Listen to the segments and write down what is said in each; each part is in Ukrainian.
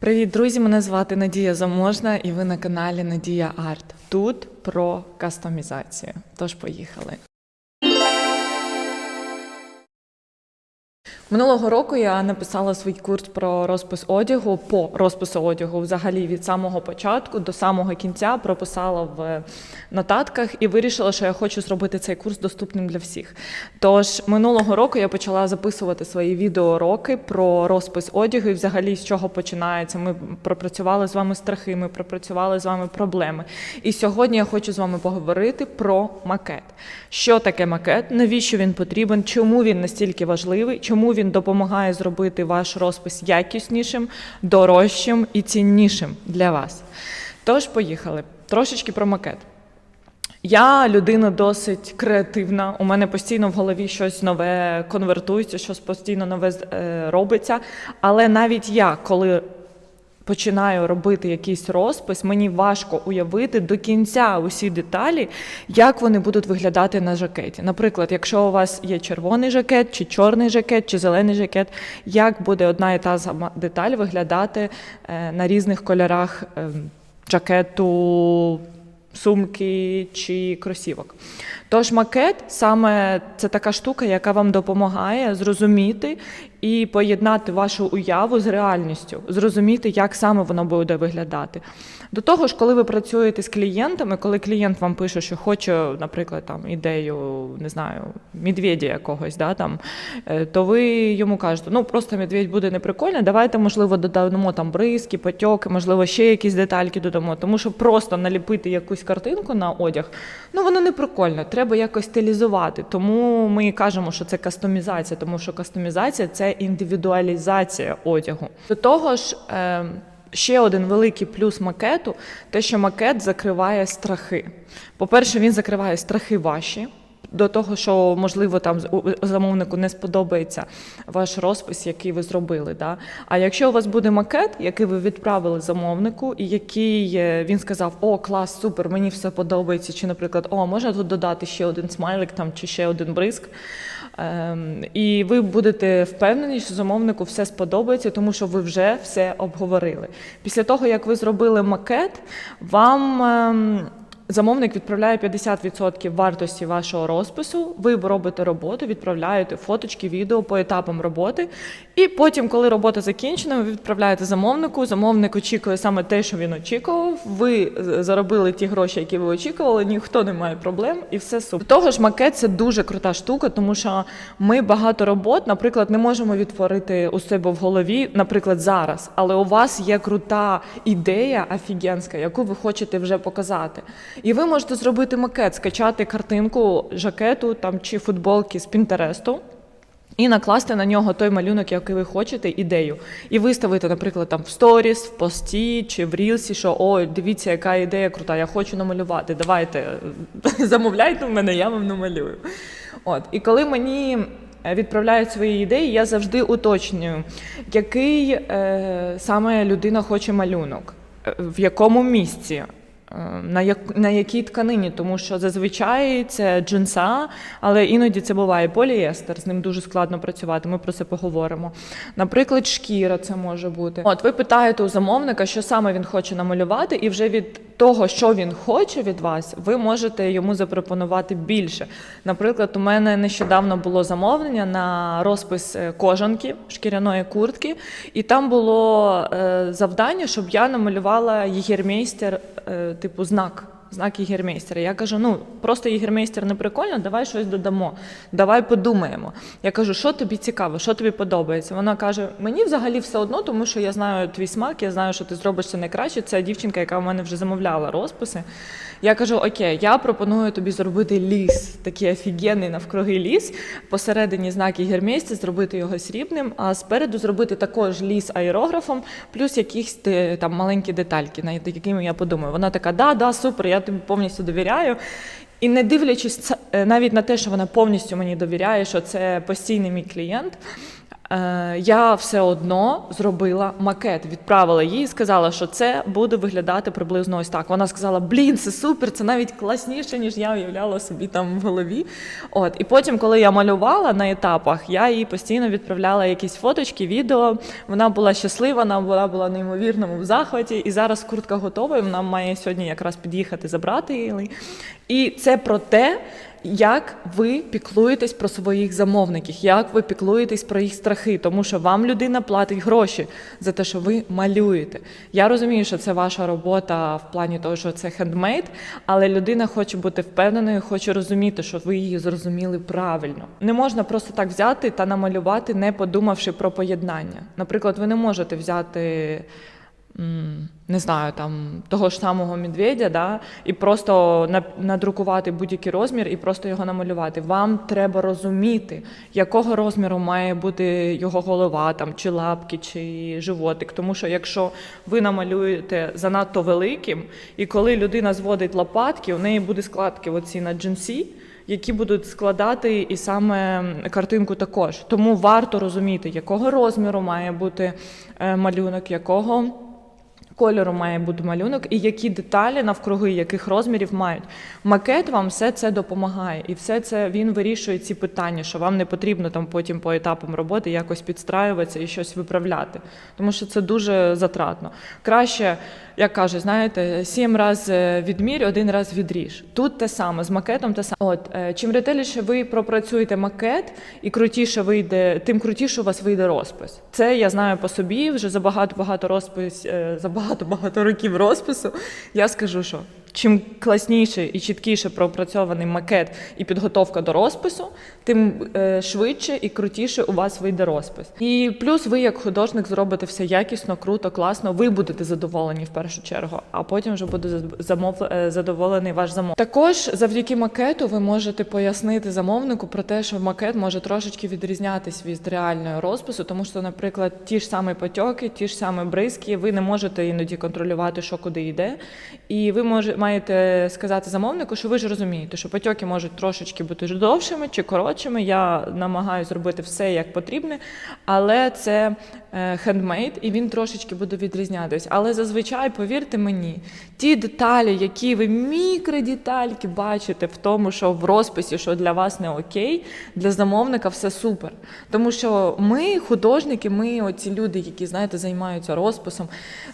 Привіт, друзі! Мене звати Надія Заможна, і ви на каналі Надія Арт. Тут про кастомізацію. Тож поїхали. Минулого року я написала свій курс про розпис одягу по розпису одягу, взагалі від самого початку до самого кінця прописала в нотатках і вирішила, що я хочу зробити цей курс доступним для всіх. Тож минулого року я почала записувати свої відеоуроки про розпис одягу і взагалі з чого починається. Ми пропрацювали з вами страхи, ми пропрацювали з вами проблеми. І сьогодні я хочу з вами поговорити про макет. Що таке макет? Навіщо він потрібен? Чому він настільки важливий? Чому він допомагає зробити ваш розпис якіснішим, дорожчим і ціннішим для вас? Тож, поїхали. Трошечки про макет. Я людина досить креативна. У мене постійно в голові щось нове конвертується, щось постійно нове е, робиться. Але навіть я, коли починаю робити якийсь розпис, мені важко уявити до кінця усі деталі, як вони будуть виглядати на жакеті. Наприклад, якщо у вас є червоний жакет, чи чорний жакет, чи зелений жакет, як буде одна і та сама деталь виглядати е, на різних кольорах е, жакету, сумки чи кросівок. Тож макет саме це така штука, яка вам допомагає зрозуміти і поєднати вашу уяву з реальністю, зрозуміти, як саме воно буде виглядати. До того ж, коли ви працюєте з клієнтами, коли клієнт вам пише, що хоче, наприклад, там ідею, не знаю, медведя якогось, да, там, е, то ви йому кажете, ну просто медведь буде неприкольно, давайте, можливо, додамо там бризки, потьоки, можливо, ще якісь детальки додамо. Тому що просто наліпити якусь картинку на одяг, ну воно не прикольно, треба якось стилізувати. Тому ми кажемо, що це кастомізація, тому що кастомізація це індивідуалізація одягу. До того ж, е, ще один великий плюс макету те, що макет закриває страхи. По-перше, він закриває страхи ваші. До того, що можливо там замовнику не сподобається ваш розпис, який ви зробили. Да? А якщо у вас буде макет, який ви відправили замовнику, і який е, він сказав: О, клас, супер, мені все подобається. Чи, наприклад, о, можна тут додати ще один смайлик там чи ще один бризк. Ем, і ви будете впевнені, що замовнику все сподобається, тому що ви вже все обговорили. Після того, як ви зробили макет, вам. ем, Замовник відправляє 50% вартості вашого розпису. Ви робите роботу, відправляєте фоточки, відео по етапам роботи. І потім, коли робота закінчена, ви відправляєте замовнику. Замовник очікує саме те, що він очікував. Ви е, заробили ті гроші, які ви очікували. Ніхто не має проблем, і все супер. До того ж, макет це дуже крута штука, тому що ми багато робот, наприклад, не можемо відтворити у себе в голові, наприклад, зараз. Але у вас є крута ідея офігенська, яку ви хочете вже показати. І ви можете зробити макет, скачати картинку жакету там чи футболки з Пінтересту. І накласти на нього той малюнок, який ви хочете, ідею. І виставити, наприклад, там в сторіс, в пості чи в рілсі, що о, дивіться, яка ідея крута, я хочу намалювати. Давайте замовляйте в мене, я вам намалюю. От. І коли мені е, відправляють свої ідеї, я завжди уточнюю, який е, саме людина хоче малюнок, е, в якому місці. Е, На, як, на якій тканині, тому що зазвичай це джинса, але іноді це буває поліестер, з ним дуже складно працювати. Ми про це поговоримо. Наприклад, шкіра це може бути. От ви питаєте у замовника, що саме він хоче намалювати, і вже від того, що він хоче від вас, ви можете йому запропонувати більше. Наприклад, у мене нещодавно було замовлення на розпис е, кожанки шкіряної куртки, і там було е, завдання, щоб я намалювала єгермейстер, е, типу знак. Знак єгермейстера. Я кажу, ну просто єгермейстер не прикольно, давай щось додамо, давай подумаємо. Я кажу, що тобі цікаво, що тобі подобається. Вона каже: мені взагалі все одно, тому що я знаю твій смак, я знаю, що ти зробиш це найкраще. Це дівчинка, яка в мене вже замовляла розписи. Я кажу: Окей, я пропоную тобі зробити ліс, такий офігенний навкруги ліс. Посередині знак єгермейстер, зробити його срібним, а спереду зробити також ліс аерографом, плюс якісь е, там маленькі детальки, над якими я подумаю. Вона така, да, да, супер, я тобі повністю довіряю. І не дивлячись е, навіть на те, що вона повністю мені довіряє, що це постійний мій клієнт. Е, я все одно зробила макет, відправила їй і сказала, що це буде виглядати приблизно ось так. Вона сказала: Блін, це супер, це навіть класніше, ніж я уявляла собі там в голові. От і потім, коли я малювала на етапах, я їй постійно відправляла якісь фоточки, відео. Вона була щаслива, вона була, була неймовірному в захваті. І зараз куртка готова. і Вона має сьогодні якраз під'їхати забрати її. І це про те. Як ви піклуєтесь про своїх замовників, як ви піклуєтесь про їх страхи, тому що вам людина платить гроші за те, що ви малюєте. Я розумію, що це ваша робота в плані того, що це хендмейд, але людина хоче бути впевненою, хоче розуміти, що ви її зрозуміли правильно. Не можна просто так взяти та намалювати, не подумавши про поєднання. Наприклад, ви не можете взяти. Не знаю, там того ж самого медведя, да, і просто на- надрукувати будь-який розмір і просто його намалювати. Вам треба розуміти, якого розміру має бути його голова, там, чи лапки, чи животик. Тому що якщо ви намалюєте занадто великим, і коли людина зводить лопатки, у неї буде складки оці на джинсі, які будуть складати і саме картинку також. Тому варто розуміти, якого розміру має бути е, малюнок, якого кольору має бути малюнок, і які деталі навкруги яких розмірів мають. Макет вам все це допомагає, і все це він вирішує ці питання, що вам не потрібно там потім по етапам роботи якось підстраюватися і щось виправляти, тому що це дуже затратно. Краще, як кажуть, знаєте, сім раз е, відмірь, один раз відріж. Тут те саме з макетом те саме. От е, чим ретельніше ви пропрацюєте макет і крутіше вийде, тим крутіше у вас вийде розпис. Це я знаю по собі вже за багато розпис, е, за багато багато років розпису. Я скажу, що чим класніше і чіткіше пропрацьований макет і підготовка до розпису, тим е, швидше і крутіше у вас вийде розпис. І плюс ви, як художник, зробите все якісно, круто, класно. Ви будете задоволені в першу чергу, а потім вже буде замов... е, задоволений ваш замов. Також завдяки макету ви можете пояснити замовнику про те, що макет може трошечки відрізнятись від реального розпису, тому що, наприклад, ті ж самі потьоки, ті ж самі бризки, ви не можете іноді контролювати, що куди йде. І ви може, маєте сказати замовнику, що ви ж розумієте, що потьоки можуть трошечки бути довшими чи коротшими. Я намагаюся зробити все як потрібне, але це хендмейд, і він трошечки буде відрізнятись. Але зазвичай, повірте мені, ті деталі, які ви мікродетальки бачите в тому, що в розписі, що для вас не окей, для замовника все супер. Тому що ми, художники, ми оці люди, які знаєте, займаються розписом,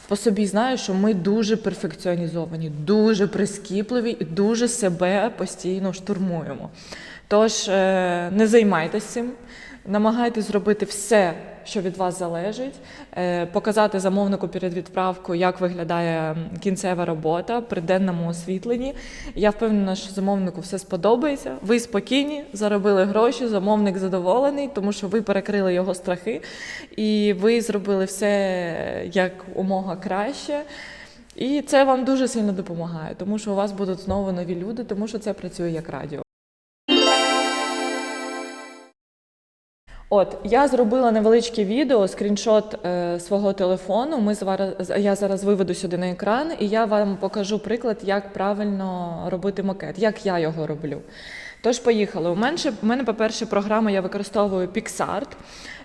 по собі знаю, що ми дуже перфекціонізовані, дуже прискіпливі і дуже себе постійно штурмуємо. Тож е, не займайтеся цим. Намагайтесь зробити все, що від вас залежить, е, показати замовнику перед відправкою, як виглядає кінцева робота при денному освітленні. Я впевнена, що замовнику все сподобається. Ви спокійні, заробили гроші, замовник задоволений, тому що ви перекрили його страхи, і ви зробили все як умога краще. І це вам дуже сильно допомагає, тому що у вас будуть знову нові люди, тому що це працює як радіо. От я зробила невеличке відео, скріншот е, свого телефону. Ми зараз я зараз виведу сюди на екран, і я вам покажу приклад, як правильно робити макет, як я його роблю. Тож, поїхали. У мене, у мене по-перше, програма я використовую PixArt.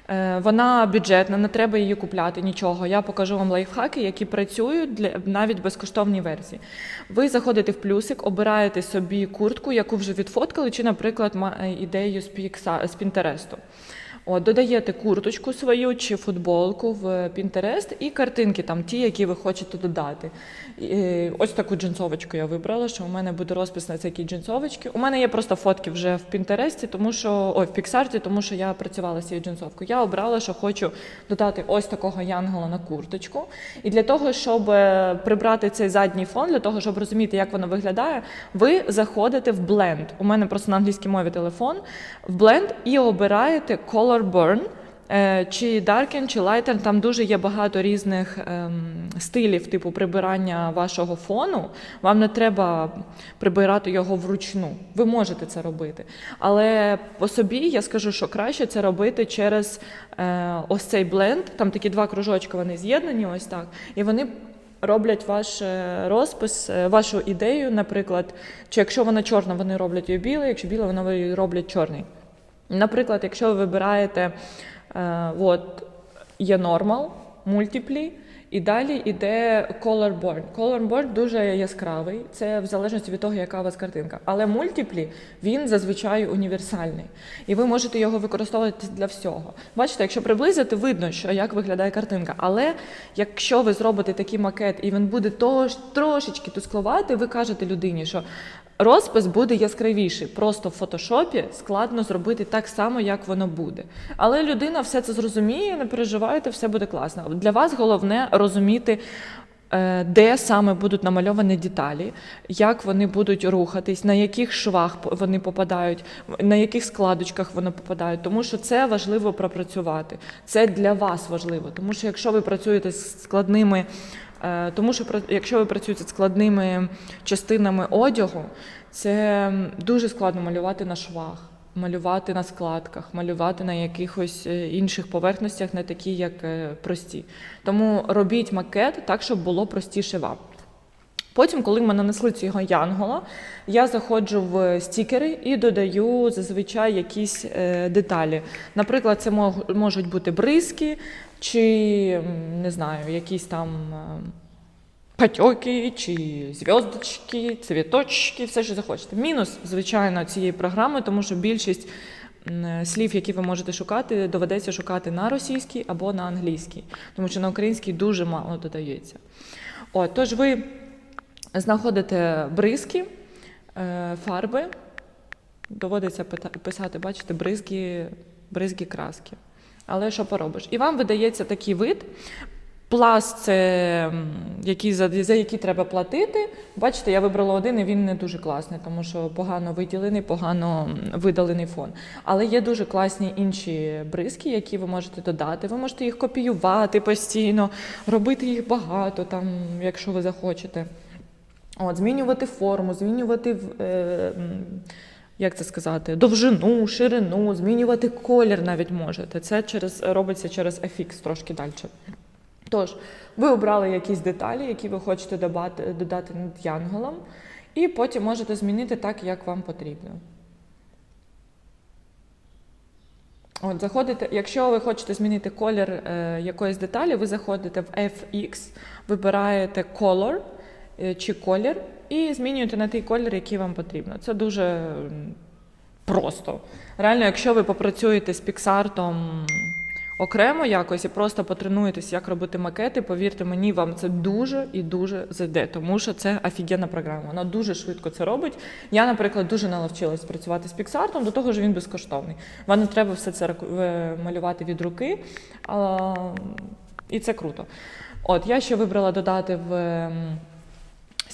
Е, Вона бюджетна, не треба її купляти нічого. Я покажу вам лайфхаки, які працюють для навіть безкоштовній версії. Ви заходите в плюсик, обираєте собі куртку, яку вже відфоткали, чи, наприклад, ідею з Пікса- з Пінтересту. От, додаєте курточку свою чи футболку в Pinterest і картинки, там ті, які ви хочете додати. І, ось таку джинсовочку я вибрала, що у мене буде розпис на такі джинсовочки. У мене є просто фотки вже в Pinterest, тому що ой, в Pixart, тому що я працювала з цією джинсовкою. Я обрала, що хочу додати ось такого янгола на курточку. І для того, щоб е, прибрати цей задній фон, для того, щоб розуміти, як воно виглядає, ви заходите в Blend. У мене просто на англійській мові телефон, в Blend і обираєте Color Burn. Е, Чи Darken, чи Lighten, там дуже є багато різних ем, стилів, типу прибирання вашого фону. Вам не треба прибирати його вручну. Ви можете це робити. Але по собі я скажу, що краще це робити через е, ось цей бленд. Там такі два кружочки, вони з'єднані, ось так. І вони роблять ваш е, розпис, вашу ідею, наприклад. Чи якщо вона чорна, вони роблять її білою, якщо біла, вони роблять чорний. Наприклад, якщо ви вибираєте Е, от, є нормал, мультиплі, і далі йде colorboard. Colorboard дуже яскравий, це в залежності від того, яка у вас картинка. Але мультиплі він зазвичай універсальний. І ви можете його використовувати для всього. Бачите, якщо приблизити, видно, що як виглядає картинка. Але якщо ви зробите такий макет і він буде тож, трошечки тускловатий, ви кажете людині, що Розпис буде яскравіший. Просто в фотошопі складно зробити так само, як воно буде. Але людина все це зрозуміє, не переживайте, все буде класно. Для вас головне розуміти, е, де саме будуть намальовані деталі, як вони будуть рухатись, на яких швах вони попадають, на яких складочках вони попадають. Тому що це важливо пропрацювати. Це для вас важливо. Тому що якщо ви працюєте з складними. Е, Тому що якщо ви працюєте складними частинами одягу, це дуже складно малювати на швах, малювати на складках, малювати на якихось е, інших поверхностях, не такі, як е, прості. Тому робіть макет так, щоб було простіше вам. Потім, коли ми нанесли цього янгола, я заходжу в стікери і додаю зазвичай якісь е, деталі. Наприклад, це можуть бути бризки чи не знаю, якісь там патьоки, чи зв'язочки, цвіточки, все, що захочете. Мінус, звичайно, цієї програми, тому що більшість слів, які ви можете шукати, доведеться шукати на російській або на англійській, тому що на українській дуже мало додається. От, тож ви знаходите бризки, е, фарби, доводиться писати, бачите, бризки, бризки краски. Але що поробиш? І вам видається такий вид. Пласт це який, за, за який треба платити. Бачите, я вибрала один, і він не дуже класний, тому що погано виділений, погано видалений фон. Але є дуже класні інші бризки, які ви можете додати. Ви можете їх копіювати постійно, робити їх багато, там, якщо ви захочете. От, змінювати форму, змінювати е, як це сказати, довжину, ширину, змінювати колір навіть можете. Це через, робиться через FX трошки далі. Тож, ви обрали якісь деталі, які ви хочете додати, додати над янголом, і потім можете змінити так, як вам потрібно. От, заходите, якщо ви хочете змінити колір е, якоїсь деталі, ви заходите в FX, вибираєте color чи колір і змінюєте на той колір, який вам потрібно. Це дуже просто. Реально, якщо ви попрацюєте з піксартом окремо якось і просто потренуєтесь, як робити макети, повірте мені, вам це дуже і дуже зайде, тому що це офігенна програма. Вона дуже швидко це робить. Я, наприклад, дуже наловчилась працювати з піксартом, до того ж він безкоштовний. Вам не треба все це е, малювати від руки, і це круто. От я ще вибрала додати в.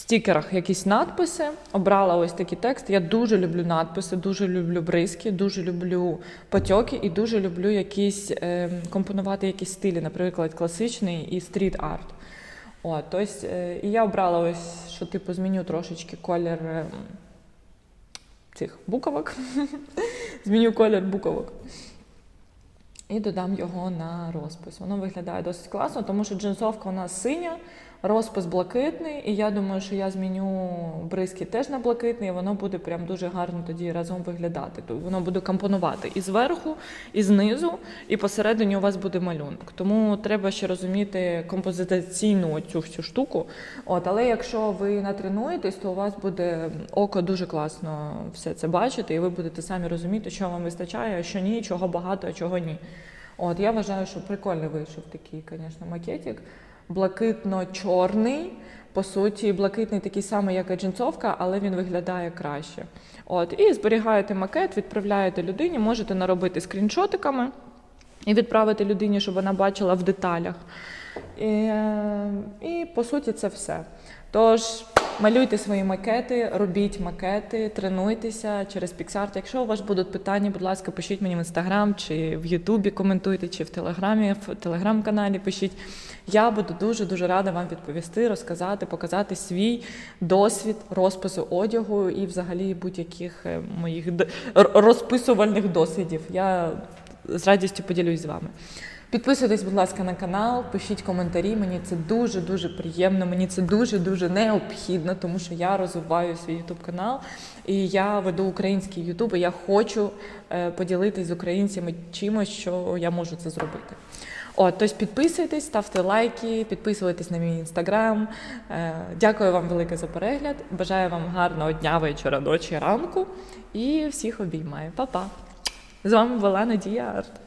Стікерах якісь надписи, обрала ось такий текст. Я дуже люблю надписи, дуже люблю бризки, дуже люблю потьоки і дуже люблю якісь е, компонувати якісь стилі, наприклад, класичний і стріт арт. От, тобто, е, і я обрала ось, що типу зміню трошечки колір е, цих буковок. Зміню колір буковок. І додам його на розпис. Воно виглядає досить класно, тому що джинсовка у нас синя, розпис блакитний, і я думаю, що я зміню бризки теж на блакитний, і воно буде прям дуже гарно тоді разом виглядати. Тобто воно буде компонувати і зверху, і знизу, і посередині у вас буде малюнок. Тому треба ще розуміти композиційну цю всю штуку. От, але якщо ви натренуєтесь, то у вас буде око дуже класно все це бачити, і ви будете самі розуміти, що вам вистачає, що ні, чого багато, а чого ні. От я вважаю, що прикольно вийшов такий, звісно, макетик. Блакитно-чорний. По суті, блакитний такий самий, як джинсовка, але він виглядає краще. От, і зберігаєте макет, відправляєте людині, можете наробити скріншотиками і відправити людині, щоб вона бачила в деталях. І, е, і по суті, це все. Тож малюйте свої макети, робіть макети, тренуйтеся через PixArt. Якщо у вас будуть питання, будь ласка, пишіть мені в інстаграм чи в Ютубі коментуйте, чи в Телеграмі, в телеграм-каналі пишіть. Я буду дуже дуже рада вам відповісти, розказати, показати свій досвід розпису одягу і взагалі будь-яких е, моїх розписувальних досвідів. Я з радістю поділюсь з вами. Підписуйтесь, будь ласка, на канал, пишіть коментарі. Мені це дуже дуже приємно. Мені це дуже дуже необхідно, тому що я розвиваю свій ютуб канал і я веду український ютуб. і Я хочу е, поділитись з українцями чимось, що я можу це зробити. От, тож підписуйтесь, ставте лайки, підписуйтесь на мій інстаграм. Е, Дякую вам велике за перегляд. Бажаю вам гарного дня, вечора, ночі, ранку і всіх обіймаю. Па-па! З вами була Надія Арт.